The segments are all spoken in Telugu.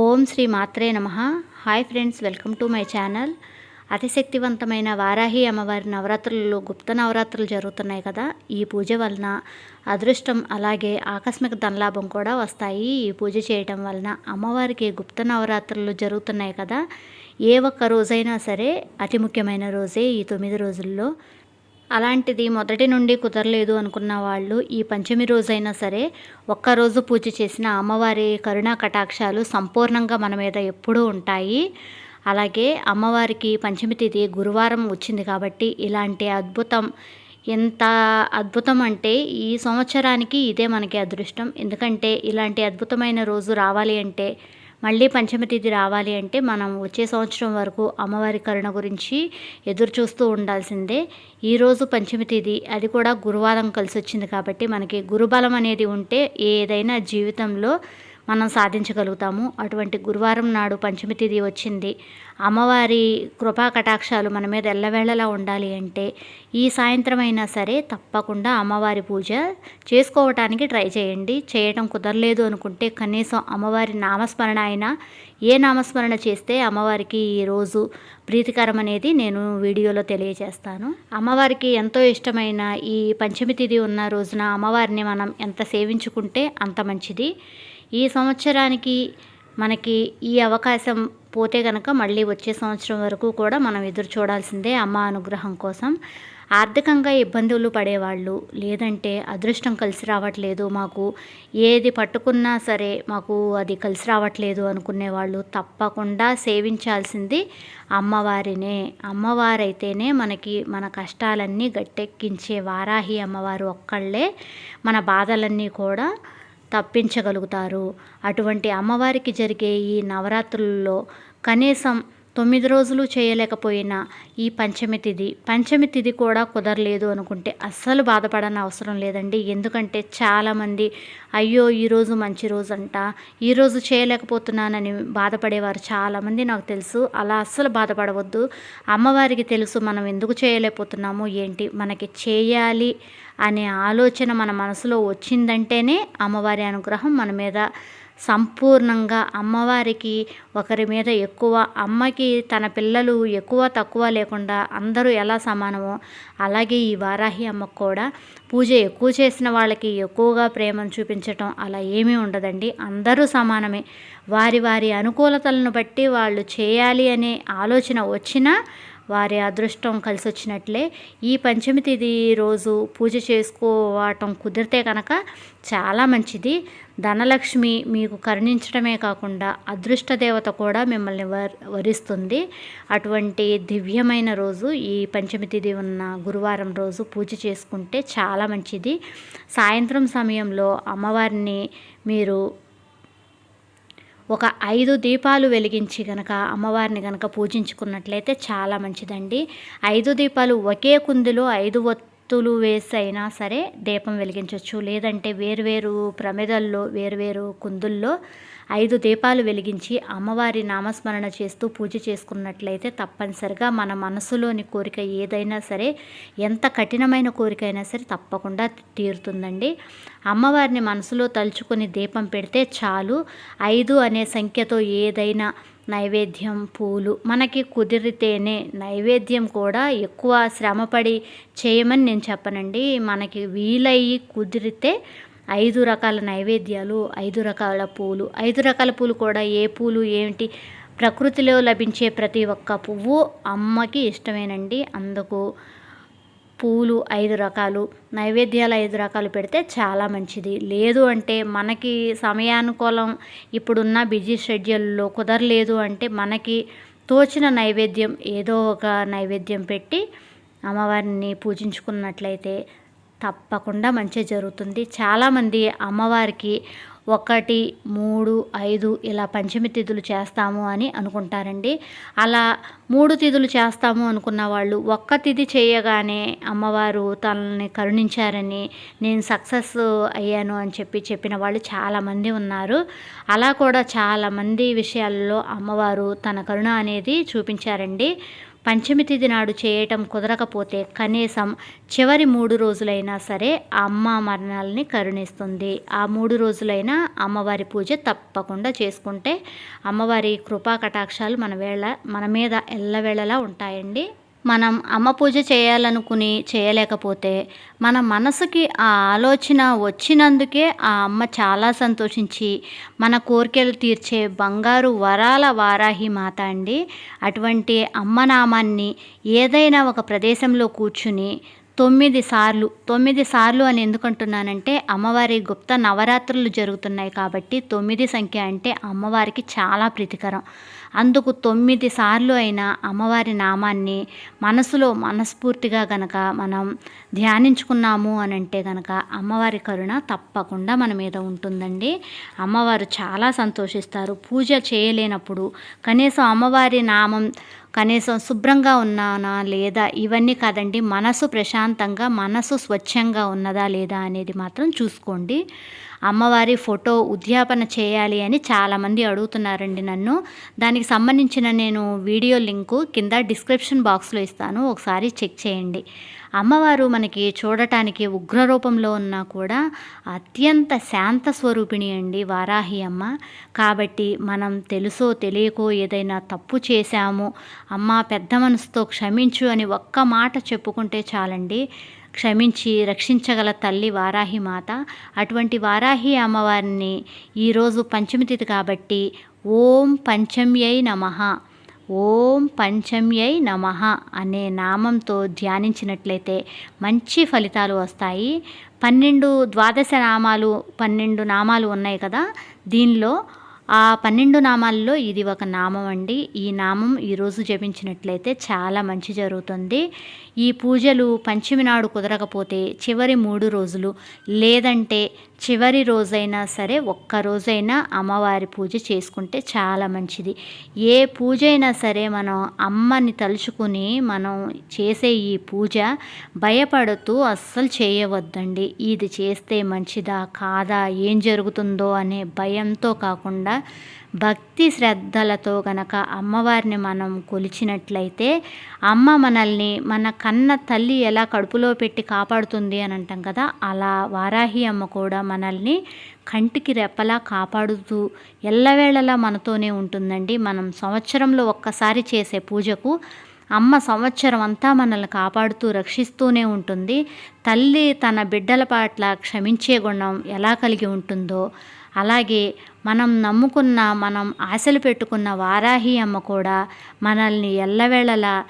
ఓం శ్రీ మాత్రే నమ. Hi friends welcome to my channel. అతిశక్తివంతమైన Varahi అమ్మవారి నవరాత్రులు గుప్త నవరాత్రులు జరుగుతున్నాయి కదా. ఈ పూజ వలన అదృష్టం అలాగే ఆకస్మిక ధనలాభం కూడా వస్తాయి. ఈ పూజ చేయటం వలన అమ్మవారికి గుప్త నవరాత్రులు జరుగుతున్నాయి కదా. ఏ ఒక్క రోజైనా సరే అతి ముఖ్యమైన రోజే ఈ తొమ్మిది రోజుల్లో. అలాంటిది మొదటి నుండి కుదరలేదు అనుకున్న వాళ్ళు ఈ పంచమి రోజైనా సరే ఒక్కరోజు పూజ చేసిన అమ్మవారి కరుణా కటాక్షాలు సంపూర్ణంగా మన మీద ఎప్పుడూ ఉంటాయి. అలాగే అమ్మవారికి పంచమి తిథి గురువారం వచ్చింది కాబట్టి ఇలాంటి అద్భుతం ఎంత అద్భుతం అంటే ఈ సంవత్సరానికి ఇదే మనకి అదృష్టం. ఎందుకంటే ఇలాంటి అద్భుతమైన రోజు రావాలి అంటే మళ్ళీ పంచమి తిథి రావాలి అంటే మనం వచ్చే సంవత్సరం వరకు అమ్మవారి కరుణ గురించి ఎదురు చూస్తూ ఉండాల్సిందే. ఈరోజు పంచమి తిథి అది కూడా గురువారం కలిసి వచ్చింది కాబట్టి మనకి గురుబలం అనేది ఉంటే ఏదైనా జీవితంలో మనం సాధించగలుగుతాము. అటువంటి గురువారం నాడు పంచమి తిథి వచ్చింది. అమ్మవారి కృపా కటాక్షాలు మన మీద ఎల్లవేళలా ఉండాలి అంటే ఈ సాయంత్రం అయినా సరే తప్పకుండా అమ్మవారి పూజ చేసుకోవటానికి ట్రై చేయండి. చేయటం కుదరలేదు అనుకుంటే కనీసం అమ్మవారి నామస్మరణ అయినా ఏ నామస్మరణ చేస్తే అమ్మవారికి ఈరోజు ప్రీతికరం అనేది నేను వీడియోలో తెలియజేస్తాను. అమ్మవారికి ఎంతో ఇష్టమైన ఈ పంచమి తిథి ఉన్న రోజున అమ్మవారిని మనం ఎంత సేవించుకుంటే అంత మంచిది. ఈ సంవత్సరానికి మనకి ఈ అవకాశం పోతే కనుక మళ్ళీ వచ్చే సంవత్సరం వరకు కూడా మనం ఎదురు చూడాల్సిందే అమ్మ అనుగ్రహం కోసం. ఆర్థికంగా ఇబ్బందులు పడేవాళ్ళు లేదంటే అదృష్టం కలిసి రావట్లేదు. మాకు ఏది పట్టుకున్నా సరే మాకు అది కలిసి రావట్లేదు అనుకునేవాళ్ళు తప్పకుండా సేవించాల్సింది అమ్మవారినే. అమ్మవారైతేనే మనకి మన కష్టాలన్నీ గట్టెక్కించే వారాహి అమ్మవారు ఒక్కళ్ళే. మన బాధలన్నీ కూడా తప్పించగలుగుతారు. అటువంటి అమ్మవారికి జరిగే ఈ నవరాత్రుల్లో కనీసం తొమ్మిది రోజులు చేయలేకపోయినా ఈ పంచమి తిథి పంచమి తిథి కూడా కుదరలేదు అనుకుంటే అస్సలు బాధపడని అవసరం లేదండి. ఎందుకంటే చాలామంది అయ్యో ఈరోజు మంచి రోజు అంట ఈరోజు చేయలేకపోతున్నానని బాధపడేవారు చాలామంది నాకు తెలుసు. అలా అస్సలు బాధపడవద్దు. అమ్మవారికి తెలుసు మనం ఎందుకు చేయలేకపోతున్నాము ఏంటి మనకి చేయాలి అనే ఆలోచన మన మనసులో వచ్చిందంటేనే అమ్మవారి అనుగ్రహం మన మీద సంపూర్ణంగా అమ్మవారికి ఒకరి మీద ఎక్కువ అమ్మకి తన పిల్లలు ఎక్కువ తక్కువ లేకుండా అందరూ ఎలా సమానమో అలాగే ఈ వారాహి అమ్మకు కూడా పూజ ఎక్కువ చేసిన వాళ్ళకి ఎక్కువగా ప్రేమను చూపించటం అలా ఏమీ ఉండదండి. అందరూ సమానమే. వారి వారి అనుకూలతలను బట్టి వాళ్ళు చేయాలి అనే ఆలోచన వచ్చినా వారి అదృష్టం కలిసి వచ్చినట్లే ఈ పంచమి తిథి రోజు పూజ చేసుకోవటం కుదిరితే కనుక చాలా మంచిది. ధనలక్ష్మి మీకు కరుణించడమే కాకుండా అదృష్ట దేవత కూడా మిమ్మల్ని వర్ వరిస్తుంది. అటువంటి దివ్యమైన రోజు ఈ పంచమి తిథి ఉన్న గురువారం రోజు పూజ చేసుకుంటే చాలా మంచిది. సాయంత్రం సమయంలో అమ్మవారిని మీరు ఒక ఐదు దీపాలు వెలిగించి గనక అమ్మవారిని గనక పూజించుకున్నట్లయితే చాలా మంచిదండి. ఐదు దీపాలు ఒకే కుందిలో ఐదు ఒత్తులు వేసి అయినా సరే దీపం వెలిగించవచ్చు లేదంటే వేరువేరు ప్రమిదల్లో వేరువేరు కుందుల్లో ఐదు దీపాలు వెలిగించి అమ్మవారి నామస్మరణ చేస్తూ పూజ చేసుకున్నట్లయితే తప్పనిసరిగా మన మనసులోని కోరిక ఏదైనా సరే ఎంత కఠినమైన కోరిక అయినా సరే తప్పకుండా తీరుతుందండి. అమ్మవారిని మనసులో తలుచుకొని దీపం పెడితే చాలు. ఐదు అనే సంఖ్యతో ఏదైనా నైవేద్యం పూలు మనకి కుదిరితేనే నైవేద్యం కూడా ఎక్కువ శ్రమపడి చేయమని నేను చెప్పనండి. మనకి వీలయ్యి కుదిరితే ఐదు రకాల నైవేద్యాలు ఐదు రకాల పూలు. ఐదు రకాల పూలు కూడా ఏ పూలు ఏమిటి ప్రకృతిలో లభించే ప్రతి ఒక్క పువ్వు అమ్మకి ఇష్టమేనండి. అందుకు పూలు ఐదు రకాలు నైవేద్యాలు ఐదు రకాలు పెడితే చాలా మంచిది. లేదు అంటే మనకి సమయానుకూలం ఇప్పుడున్న బిజీ షెడ్యూల్లో కుదరలేదు అంటే మనకి తోచిన నైవేద్యం ఏదో ఒక నైవేద్యం పెట్టి అమ్మవారిని పూజించుకున్నట్లయితే తప్పకుండా మంచి జరుగుతుంది. చాలామంది అమ్మవారికి ఒకటి మూడు ఐదు ఇలా పంచమి తిథులు చేస్తాము అని అనుకుంటారండి. అలా మూడు తిథులు చేస్తాము అనుకున్న వాళ్ళు ఒక్క తిథి చేయగానే అమ్మవారు తనని కరుణించారని నేను సక్సెస్ అయ్యాను అని చెప్పి చెప్పిన వాళ్ళు చాలామంది ఉన్నారు. అలా కూడా చాలామంది విషయాల్లో అమ్మవారు తన కరుణ అనేది చూపించారండి. పంచమి తిథి నాడు చేయటం కుదరకపోతే కనీసం చివరి మూడు రోజులైనా సరే ఆ అమ్మ మరణాలని కరుణిస్తుంది. ఆ మూడు రోజులైనా అమ్మవారి పూజ తప్పకుండా చేసుకుంటే అమ్మవారి కృపా కటాక్షాలు మన వేళ మన మీద ఎల్లవేళలా ఉంటాయండి. మనం అమ్మ పూజ చేయాలనుకుని చేయలేకపోతే మన మనసుకి ఆ ఆలోచన వచ్చినందుకే ఆ అమ్మ చాలా సంతోషించి మన కోరికలు తీర్చే బంగారు వరాల వారాహి మాత అండి. అటువంటి అమ్మ నామాన్ని ఏదైనా ఒక ప్రదేశంలో కూర్చుని తొమ్మిది సార్లు తొమ్మిది సార్లు అని ఎందుకంటున్నానంటే అమ్మవారి గుప్త నవరాత్రులు జరుగుతున్నాయి కాబట్టి తొమ్మిది సంఖ్య అంటే అమ్మవారికి చాలా ప్రీతికరం. అందుకు తొమ్మిది సార్లు అయిన అమ్మవారి నామాన్ని మనసులో మనస్ఫూర్తిగా గనక మనం ధ్యానించుకున్నాము అని అంటే గనక అమ్మవారి కరుణ తప్పకుండా మన మీద ఉంటుందండి. అమ్మవారు చాలా సంతోషిస్తారు. పూజ చేయలేనప్పుడు కనీసం అమ్మవారి నామం కనీసం శుభ్రంగా ఉన్నానా లేదా ఇవన్నీ కాదండి మనసు ప్రశాంతంగా మనసు స్వచ్ఛంగా ఉన్నదా లేదా అనేది మాత్రం చూసుకోండి. అమ్మవారి ఫోటో ఉద్యాపన చేయాలి అని చాలామంది అడుగుతున్నారండి నన్ను. దానికి సంబంధించిన నేను వీడియో లింకు కింద డిస్క్రిప్షన్ బాక్స్లో ఇస్తాను. ఒకసారి చెక్ చేయండి. అమ్మవారు మనకి చూడటానికి ఉగ్రరూపంలో ఉన్నా కూడా అత్యంత శాంత స్వరూపిణి అండి వారాహి అమ్మ. కాబట్టి మనం తెలుసో తెలియకో ఏదైనా తప్పు చేశాము అమ్మ పెద్ద మనసుతో క్షమించు అని ఒక్క మాట చెప్పుకుంటే చాలండి. క్షమించి రక్షించగల తల్లి వారాహి మాత అటువంటి వారాహి అమ్మవారిని ఈరోజు పంచమి తిథి కాబట్టి ఓం పంచమ్యై నమ ఓం పంచమ్యై నమ అనే నామంతో ధ్యానించినట్లయితే మంచి ఫలితాలు వస్తాయి. పన్నెండు ద్వాదశ నామాలు పన్నెండు నామాలు ఉన్నాయి కదా దీనిలో ఆ పన్నెండు నామాల్లో ఇది ఒక నామం అండి. ఈ నామం ఈరోజు జపించినట్లయితే చాలా మంచి జరుగుతుంది. ఈ పూజలు పంచమి నాడు కుదరకపోతే చివరి మూడు రోజులు లేదంటే చివరి రోజైనా సరే ఒక్క రోజైనా అమ్మవారి పూజ చేసుకుంటే చాలా మంచిది. ఏ పూజ అయినా సరే మనం అమ్మని తలుచుకుని మనం చేసే ఈ పూజ భయపడుతూ అస్సలు చేయవద్దండి. ఇది చేస్తే మంచిదా కాదా ఏం జరుగుతుందో అనే భయంతో కాకుండా భక్తి శ్రద్ధలతో గనక అమ్మవారిని మనం కొలిచినట్లయితే అమ్మ మనల్ని మన కన్న తల్లి ఎలా కడుపులో పెట్టి కాపాడుతుంది అని అంటాం కదా అలా వారాహి అమ్మ కూడా మనల్ని కంటికి రెప్పలా కాపాడుతూ ఎల్లవేళలా మనతోనే ఉంటుందండి. మనం సంవత్సరంలో ఒక్కసారి చేసే పూజకు అమ్మ సంవత్సరం అంతా మనల్ని కాపాడుతూ రక్షిస్తూనే ఉంటుంది. తల్లి తన బిడ్డల పట్ల క్షమించే గుణం ఎలా కలిగి ఉంటుందో అలాగే మనం నమ్ముకున్న మనం ఆశలు పెట్టుకున్న వారాహి అమ్మ కూడా మనల్ని ఎల్లవేళలా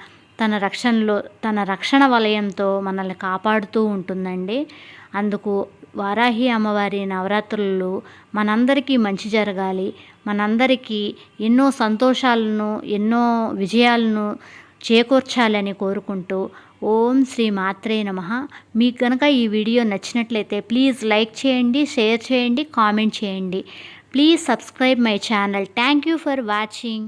తన రక్షణలో తన రక్షణ వలయంతో మనల్ని కాపాడుతూ ఉంటుందండి. అందుకు వారాహి అమ్మవారి నవరాత్రులు మనందరికీ మంచి జరగాలి. మనందరికీ ఎన్నో సంతోషాలను ఎన్నో విజయాలను చేకూర్చాలని కోరుకుంటూ ఓం శ్రీ మాత్రే నమ. మీకు కనుక ఈ వీడియో నచ్చినట్లయితే ప్లీజ్ లైక్ చేయండి షేర్ చేయండి కామెంట్ చేయండి. Please subscribe my channel. Thank you for watching.